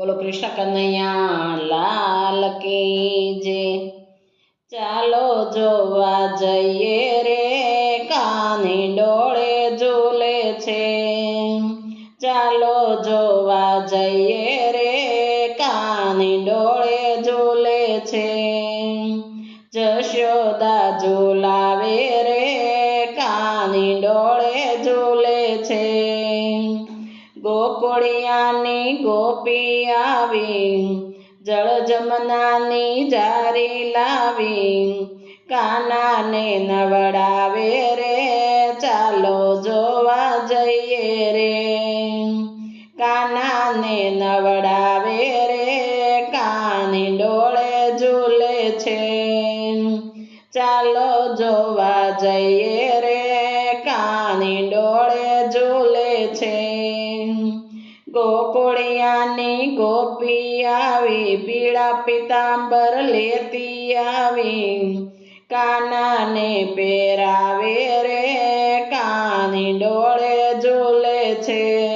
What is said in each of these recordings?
બોલો કૃષ્ણ કનૈયા લાલ કી જે. ચાલો જોવા જઈએ રે, કાની ડોળે ઝૂલે છે. ચાલો જોવા જઈએ રે, કાની ડોળે ઝૂલે છે. જશોદા ઝૂલાવે રે, કાની ડોળે ઝૂલે છે. ગોકુળિયાની ગોપી આવી, જળ જમનાની જારી લાવી, કાનાને નવડાવે રે, ચાલો જોવા જઈએ રે. કાનાને નવડાવે રે, કાની ડોળે ઝૂલે છે. ચાલો જોવા જઈએ રે, કાની ડોળે ઝૂલે છે. ગોકુળિયાની ગોપી આવી, પીળા પિતાંબર લેતી આવી. કાનાને પહેરાવે રે, કાની ડોળે ઝૂલે છે.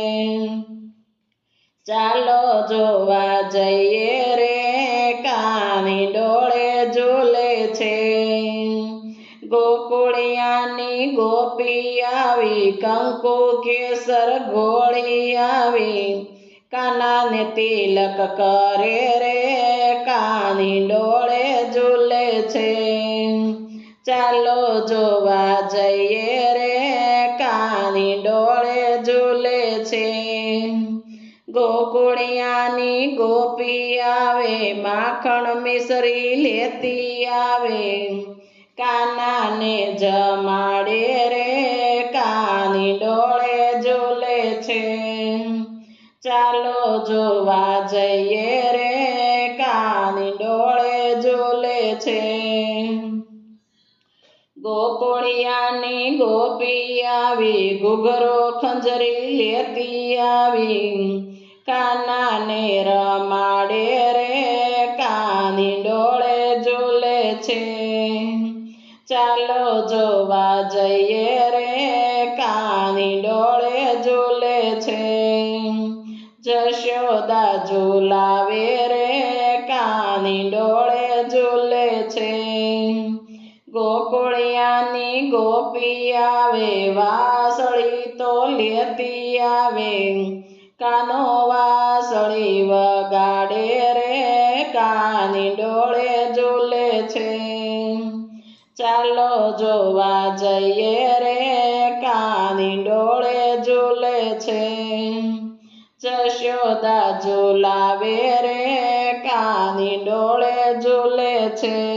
ચાલો જોવા જઈએ રે, કાની ડોળે ઝૂલે છે. ગોકુળિયાની ગોપી આવી, કંકુ, કેસર, ગોળી આવી. કાનાને તિલક કરે રે, કાની ડોળે ઝૂલે છે. ચાલો જોવા જઈએ રે, કાની ડોળે ઝૂલે છે. ગોકુળિયાની ગોપી આવે, માખણ મિશ્રી લેતી આવે. કાનાને જમાડે રે, કાની ડોળે ઝૂલે છે. ચાલો જોવા જઈએ રે, કાની ડોળે ઝૂલે છે. ગોકુળિયાની ગોપી આવી, ઘૂઘરો ખંજરી લેતી આવી. કાનાને રમાડે રે, કાની ડોળે ઝૂલે છે. ચાલો જોવા જઈએ રે, કાની ડોળે ઝૂલે છે. જશોદા ઝુલાવે રે, કાની ડોળે ઝૂલે છે. ગોકુળિયાની ગોપી આવે, વાસળી તો લેતી આવે. કાનો વાસળી વગાડે રે, કાની ડોળે ઝૂલે છે. ચાલો જોવા જઈએ રે, કાની ડોળે ઝૂલે છે. જશોદા ઝુલાવે રે કાની ડોળે ઝૂલે છે.